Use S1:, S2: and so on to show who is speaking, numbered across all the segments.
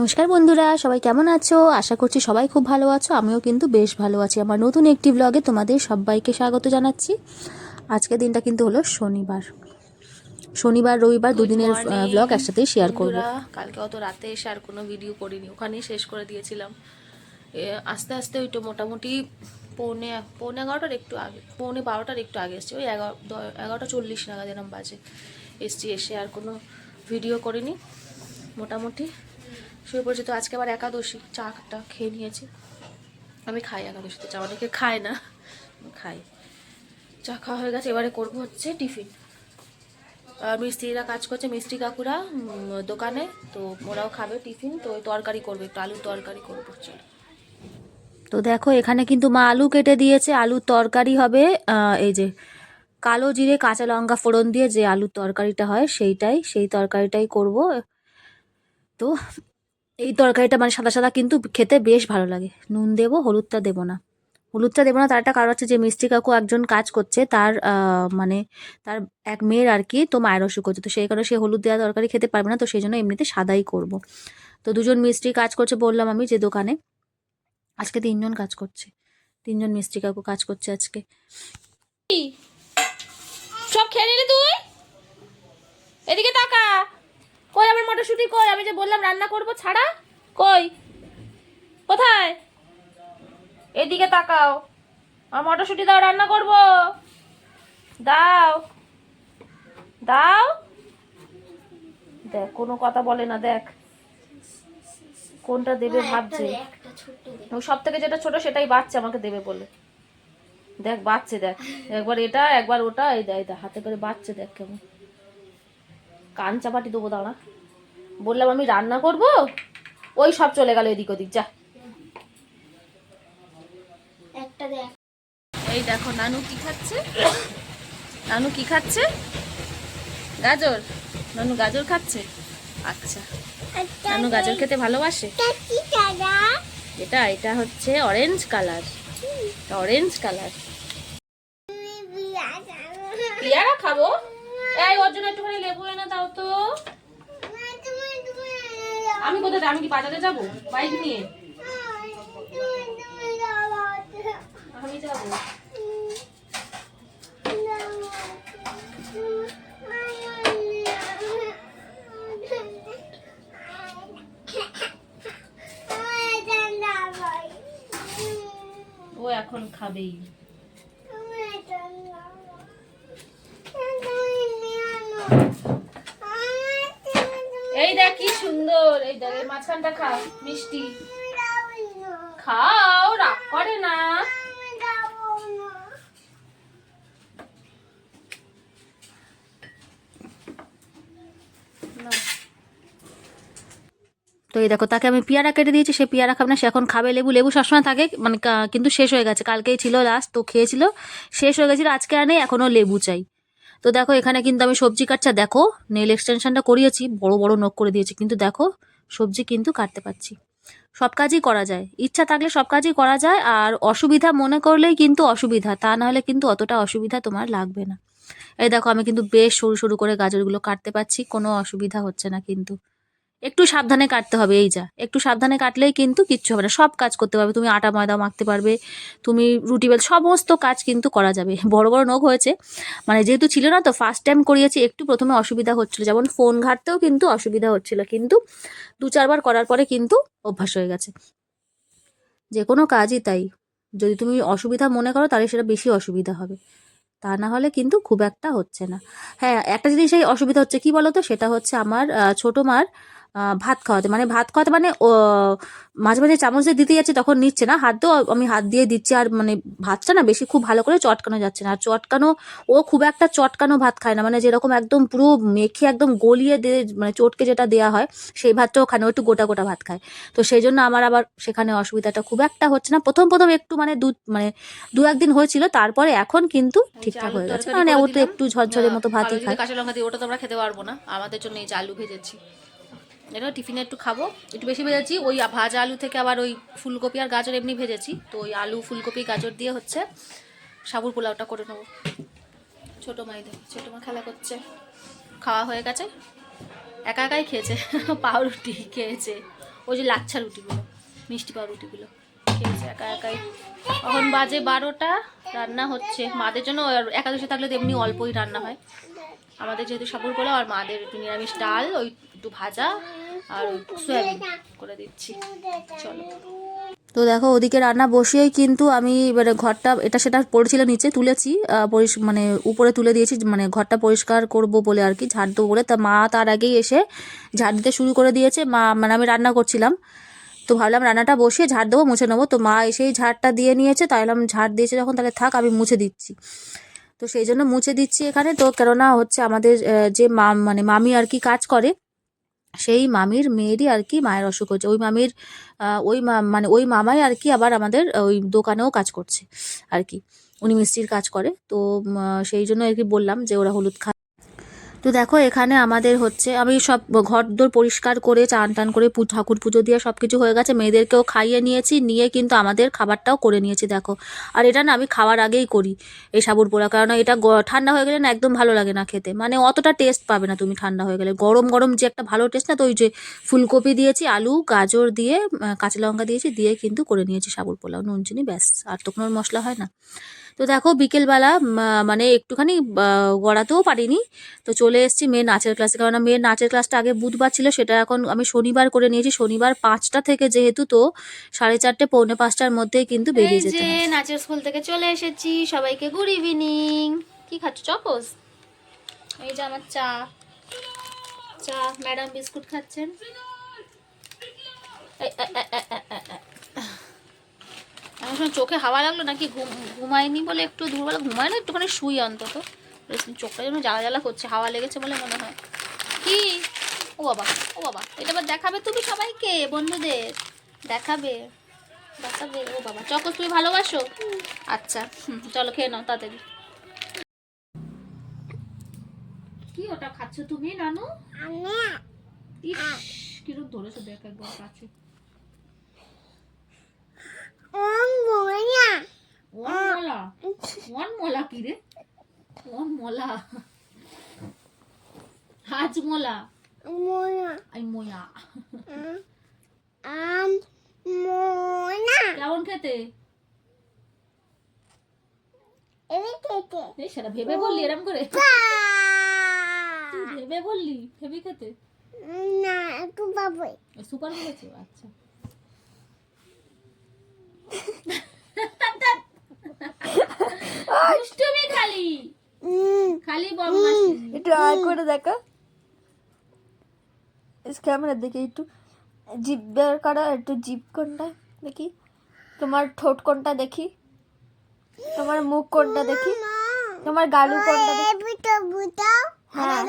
S1: নমস্কার বন্ধুরা সবাই কেমন আছো? আশা করছি সবাই খুব ভালো আছো আমিও কিন্তু বেশ ভালো আছি। আমার নতুন একটি ব্লগে তোমাদের সবাইকে স্বাগত জানাচ্ছি। আজকের দিনটা কিন্তু হলো শনিবার। শনিবার রবিবার দুদিনের ব্লগ একসাথে শেয়ার করব।
S2: কালকে অত রাতে এসে আর কোনো ভিডিও করিনি ওখানেই শেষ করে দিয়েছিলাম। আস্তে আস্তে ওই তো মোটামুটি পৌনে পৌনে এগারোটার একটু আগে পৌনে বারোটার একটু আগে এসছি ওই এগারো এগারোটা চল্লিশ নাগাদ এরম বাজে। এসছি এসে আর কোনো ভিডিও করিনি। মোটামুটি শুয়ে পড়েছি তো আজকে আবার একাদশী। চাটা খেয়ে নিয়েছি। আমি খাই একাদশীতে। চা অনেকে খায় না। খাই। চা খাওয়া হয়ে গেছে। এবারে করব হচ্ছে টিফিন। মিস্ত্রিরা কাজ করছে। মিস্ত্রি কাকুরা দোকানে। তো ওরাও খাবে টিফিন। তো ওই তরকারি করবে। একটু আলুর তরকারি করব। চলো।
S1: তো দেখো, এখানে কিন্তু মা আলু কেটে দিয়েছে। আলুর তরকারি হবে এই যে কালো জিরে, কাঁচা লঙ্কা ফোড়ন দিয়ে যে আলুর তরকারিটা হয়, সেইটাই। সেই তরকারিটাই করব। তো এই তরকারিটা মানে সাদা সাদা কিন্তু খেতে বেশ ভালো লাগে। নুন দেবো, হলুদটা দেবো না। হলুদটা দেবো না, তার একটা কারণ হচ্ছে যে মিষ্টি কাকু একজন কাজ করছে, তার মানে তার এক মেয়ের আর কি, তো মায়ের অসুখ হচ্ছে। তো সেই কারণে সে হলুদ দেওয়া তরকারি খেতে পারবে না, তো সেই জন্য এমনিতে সাদাই করব। তো দুজন মিস্ত্রি কাজ করছে বললাম আমি যে দোকানে। আজকে তিনজন কাজ করছে। তিনজন মিস্ত্রি কাকু কাজ করছে আজকে।
S2: সব খেয়ে নিলি তুই? এদিকে তাকা। কই আমার মটরশুঁটি কই? আমি যে বললাম রান্না করব ছাড়া? কই? কোথায়? এদিকে তাকাও। আমার মটরশুঁটি দাও রান্না করব। দাও। দাও। দেখ কোনো কথা বলে না দেখ। কোনটা দেবে ভাবছে। সব থেকে যেটা ছোট সেটাই বাচ্চা আমাকে দেবে বলে। দেখ বাচ্চে দেখ। একবার এটা একবার ওটা এই দেখ হাতে করে বাচ্চে দেখ কেমন। কান চাপাটি দেবো দাঁড়া। বললাম আমি রান্না করব? ওই সব চলে গেল এদিক ওদিক যা।
S3: একটা দেখ।
S2: এই দেখো নানু কি খাচ্ছে? নানু কি খাচ্ছে? গাজর? নানু গাজর খাচ্ছে? আচ্ছা। নানু গাজর খেতে ভালোবাসে? এটা এটা হচ্ছে অরেঞ্জ কালার অরেঞ্জ কালার পেয়ারা খাব এই ওর জন্য একটুখানি লেবু এনে দাও তো আমি কোথায় আমি কি বাজারে যাব? বাইক নিয়ে? আমি যাব। ও এখন খাবেই এই দেখ কি সুন্দর এই দেখ এই মাঝখানটা খা মিষ্টি। খাও রাগ করে না। না।
S1: তো এই দেখো তাকে আমি পেয়ারা কেটে দিয়েছি সে পেয়ারা খাবে না সে এখন খাবে লেবু। লেবু সবসময় থাকে মানে কিন্তু শেষ হয়ে গেছে কালকেই ছিল লাস্ট তো খেয়েছিল। শেষ হয়ে গেছিল আজকে আর নেই এখনও লেবু চাই। তো দেখো এখানে কিন্তু আমি সবজি কাটছা দেখো নেল এক্সটেনশনটা করিয়েছি বড় বড় নখ করে দিয়েছি কিন্তু দেখো সবজি কিন্তু কাটতে পারছি। সব কাজই করা যায়। ইচ্ছা থাকলে সব কাজই করা যায় আর অসুবিধা মনে করলেই কিন্তু অসুবিধা, তা না হলে কিন্তু অতটা অসুবিধা তোমার লাগবে না। এই দেখো আমি কিন্তু বেশ সরু সরু করে গাজরগুলো কাটতে পারছি, কোনো অসুবিধা হচ্ছে না কিন্তু। একটু সাবধানে কাটতে হবে, এই যা। একটু সাবধানে কাটলেই কিন্তু কিচ্ছু হবে না। সব কাজ করতে পারবে। তুমি আটা, ময়দা মাখতে পারবে। তুমি রুটি, বেল, সমস্ত কাজ কিন্তু করা যাবে। বড় বড় নখ হয়েছে। মানে যেহেতু ছিল না, তো ফার্স্ট টাইম করিয়েছি। একটু প্রথমে অসুবিধা হচ্ছিল। যেমন ফোন ঘাটতেও কিন্তু অসুবিধা হচ্ছিল। কিন্তু দু, চারবার করার পরে কিন্তু অভ্যাস হয়ে গেছে। যে কোনো কাজই তাই। যদি তুমি অসুবিধা মনে করো, তাহলে সেটা বেশি অসুবিধা হবে। তা না হলে কিন্তু খুব একটা হচ্ছে না। হ্যাঁ একটা জিনিসেই অসুবিধা হচ্ছে। কি বলতো? সেটা হচ্ছে আমার ছোটো মার ভাত খাওয়াতে। মানে ভাত খাওয়াতে মানে ও, মাঝে মাঝে চামচ দিয়ে দিতে যাচ্ছে তখন নিচ্ছে না। হাত দিয়েও আমি হাত দিয়ে দিচ্ছি আর মানে ভাতটা না বেশি খুব ভালো করে চটকানো যাচ্ছে না। আর চটকানো ও খুব একটা চটকানো ভাত খায় না। মানে যেরকম একদম পুরো মেখে একদম গলিয়ে দিয়ে মানে চটকে যেটা দেওয়া হয় সেই ভাতটাও খায় না একটু গোটা গোটা ভাত খায়। তো সেই জন্য আমার আবার সেখানে অসুবিধাটা খুব একটা হচ্ছে না। প্রথম প্রথম একটু মানে দু মানে দু একদিন হয়েছিল তারপরে এখন কিন্তু ঠিকঠাক হয়ে গেছে। মানে ও তো একটু ঝরঝরের মতো ভাতই খায়।
S2: কাঁচা লঙ্কা দিয়ে ওটা তো আমরা খেতে পারব না। আমাদের জন্য এই আলু ভেজেছি। এটা টিফিনে একটু খাব। একটু বেশি ভেজেছি। ওই ভাজা আলু থেকে আবার ওই ফুলকপি আর গাজর এমনি ভেজেছি। তো ওই আলু, ফুলকপি, গাজর দিয়ে হচ্ছে সাবুর পোলাওটা করে নেব। ছোটো মাই দেখ ছোটো মা খেলা করছে। খাওয়া হয়ে গেছে। একা একাই খেয়েছে। পাউরুটি খেয়েছে। ওই যে লাচ্ছা রুটিগুলো, মিষ্টি পাওয়া রুটিগুলো খেয়েছে একা একাই। এখন বাজে বারোটা। রান্না হচ্ছে। মাদের জন্য একাদশী থাকলে তো এমনি অল্পই রান্না হয়। আমাদের যেহেতু সাবুর পোলাও আর মাদের একটু নিরামিষ ডাল, ওই একটু ভাজা আর সয়াবিন করে দিচ্ছি। চলো।
S1: তো দেখো, ওদিকে রান্না বসিয়েই কিন্তু আমি মানে ঘরটা, এটা সেটা পড়েছিল নিচে তুলেছি মানে উপরে তুলে দিয়েছি মানে ঘরটা পরিষ্কার করব বলে আর কি, ঝাড় দেবো বলে। তা মা তার আগেই এসে ঝাড় দিতে শুরু করে দিয়েছে। মা মানে আমি রান্না করছিলাম। তো ভাবলাম রান্নাটা বসিয়ে ঝাড় দেবো, মুছে নেব। তো মা এসেই ঝাড়টা দিয়ে নিয়েছে, তাই ঝাড় দিয়েছে যখন, তাহলে থাক, আমি মুছে দিচ্ছি। তো সেই জন্য মুছে দিচ্ছি এখানে। তো কেননা হচ্ছে আমাদের যে মাম মানে মামি আর কি কাজ করে, সেই মামির মেয়েরই আর কি মায়ের অসুখ হচ্ছে ওই মামির ওই মানে ওই মামাই আর কি আবার আমাদের ওই দোকানেও কাজ করছে আর কি। উনি মিস্ত্রির কাজ করে। তো সেই জন্য আর কি বললাম যে ওরা হলুদ খা তো দেখো, এখানে আমাদের হচ্ছে, আমি সব ঘর দোর পরিষ্কার করে চান টান করে ঠাকুর পুজো দিয়ে সব কিছু হয়ে গেছে। মেয়েদেরকেও খাইয়ে নিয়েছি, নিয়ে কিন্তু আমাদের খাবারটাও করে নিয়েছি, দেখো। আর এটা না আমি খাওয়ার আগেই করি এই সাবুর পোড়া কারণ এটা ঠান্ডা হয়ে গেলে না একদম ভালো লাগে না খেতে। মানে অতটা টেস্ট পাবে না তুমি ঠান্ডা হয়ে গেলে। গরম গরম যে একটা ভালো টেস্ট না, তো ওই যে ফুলকপি দিয়েছি, আলু, গাজর দিয়ে কাঁচা লঙ্কা দিয়েছি, দিয়ে কিন্তু করে নিয়েছি সাবুর পোলাও নুন চিনি ব্যাস। আর তো কোনো মশলা হয় না। তো দেখো বিকেলবেলা মানে একটুখানি গড়াতেও পারিনি। তো চলে এসেছি মেয়ের নাচের ক্লাসে। কারণ মেয়ের নাচের ক্লাসটা আগে বুধবার ছিল সেটা এখন আমি শনিবার করে নিয়েছি। শনিবার পাঁচটা থেকে যেহেতু তো সাড়ে চারটে পৌনে পাঁচটার মধ্যেই কিন্তু বেরিয়ে যেতে
S2: নাচের স্কুল থেকে চলে এসেছি। সবাইকে গুড ইভিনিং। কি খাচ্ছ? চকোস এই যে আমার চা। চা ম্যাডাম বিস্কুট খাচ্ছেন। চোখে হাওয়া লাগল নাকি ঘুম ঘুমায়নি বলে একটু দুপুরবেলা ঘুমায় না একটুখানি শুই অন্তত। চোখটা যেন জ্বালা জ্বালা করছে হাওয়া লেগেছে বলে মনে হয়। কি? ও বাবা ও বাবা এটা আবার দেখাবে তুমি সবাইকে বন্ধুদের। দেখাবে দেখাবে ও বাবা। চকোস তুমি ভালোবাসো? আচ্ছা চলো খেয়ে নাও তাড়াতাড়ি। কি ওটা খাচ্ছ তুমি নানু? কিরম ধরেছো দেখ একবার কাছে। মলা। কি রে? মলা। হাজ মলা।
S3: মোনা
S2: আই ময়া
S3: আম মোনা
S2: কেমন খেতে?
S3: এবে কেটে
S2: এই সেটা ভেবে বললি এরম করে। তুই ভেবে বললি ভেবে খেতে?
S3: না একটু বাবুই
S2: সুপার বলেছ আচ্ছা। দুষ্টুমি খালি। খালি বদমাশি।
S4: একটু আয় করে দেখো। ক্যামেরা দেখে একটু জিভ বের করো একটু জিভ কোনটা দেখি। তোমার ঠোঁট কোনটা দেখি? তোমার মুখ কোনটা দেখি? তোমার গালু কোনটা দেখি?
S3: বুটো বুটো।
S4: হ্যাঁ।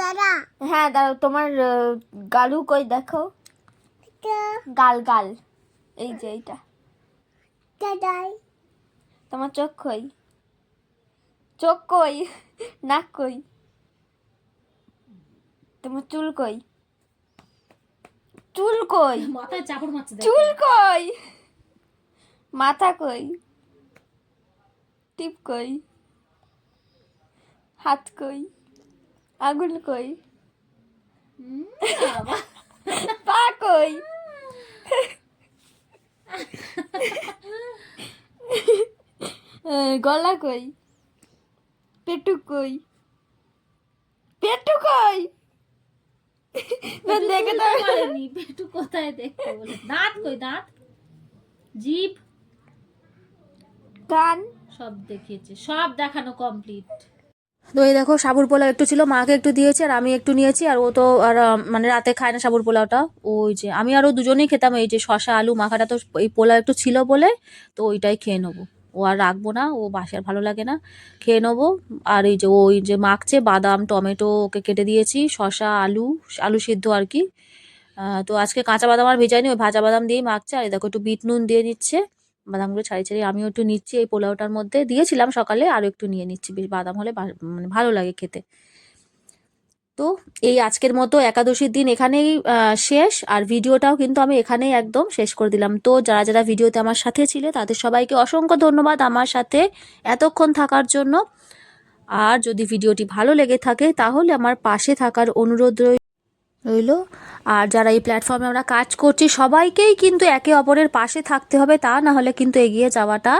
S4: হ্যাঁ দাঁড়াও তোমার গালু কই দেখো? গাল গাল। এই যে এইটা। তোমার চোখ কই? চোখ কই? নাক কই? তোমার চুল কই? চুল কই?
S2: মাথায় চাপড় মারছে
S4: চুল কই? মাথা কই? টিপ কই? হাত কই? আঙুল কই? পা কই? গলা কই? পেটু কই? পেটু কই? দেখে তো
S2: পারেনি, পেটু কোথায় দেখতে বলে? দাঁত কই দাঁত? জিভ?
S4: কান?
S2: সব দেখিয়েছে। সব দেখানো কমপ্লিট
S1: তো এই দেখো, সাবুর পোলাও একটু ছিল, মাকে একটু দিয়েছে আর আমি একটু নিয়েছি আর ও তো আর মানে রাতে খায় না সাবুর পোলাওটা। ওই যে, আমি আরও দুজনেই খেতাম এই যে শশা আলু, মাখাটা তো এই পোলাও একটু ছিল বলে, তো ওইটাই খেয়ে নেব। ও আর রাখব না, ও বাসে আর ভালো লাগে না, খেয়ে নেব। আর এই যে ওই যে মাখছে, বাদাম, টমেটো ওকে কেটে দিয়েছি শশা আলু আলু সিদ্ধ আর কি। তো আজকে কাঁচা বাদাম আর ভেজাইনি ওই ভাজা বাদাম দিয়েই মাখছে, আর দেখো একটু বিট নুন দিয়ে নিচ্ছে বাদামগুলো ছাড়িয়ে ছাড়িয়ে আমিও একটু নিচ্ছি, এই পোলাওটার মধ্যে দিয়েছিলাম সকালে আরও একটু নিয়ে নিচ্ছি, বেশ বাদাম হলে মানে ভালো লাগে খেতে। তো এই আজকের মতো একাদশীর দিন এখানেই শেষ, আর ভিডিওটাও কিন্তু আমি এখানেই একদম শেষ করে দিলাম। তো যারা যারা ভিডিওতে আমার সাথে ছিলে, তাদের সবাইকে অসংখ্য ধন্যবাদ আমার সাথে এতক্ষণ থাকার জন্য। আর যদি ভিডিওটি ভালো লেগে থাকে, তাহলে আমার পাশে থাকার অনুরোধ রইল রইল। আর যারা এই প্ল্যাটফর্মে আমরা কাজ করছি, সবাইকেই কিন্তু একে অপরের পাশে থাকতে হবে। তা না হলে কিন্তু এগিয়ে যাওয়াটা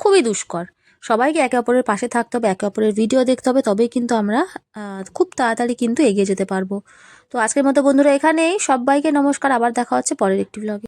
S1: খুবই দুষ্কর। সবাইকে একে অপরের পাশে থাকতে হবে, একে অপরের ভিডিও দেখতে হবে, তবেই কিন্তু আমরা খুব তাড়াতাড়ি কিন্তু এগিয়ে যেতে পারব। তো আজকের মতো বন্ধুরা এখানেই। সবাইকে নমস্কার। আবার দেখা হচ্ছে পরের একটি ব্লগে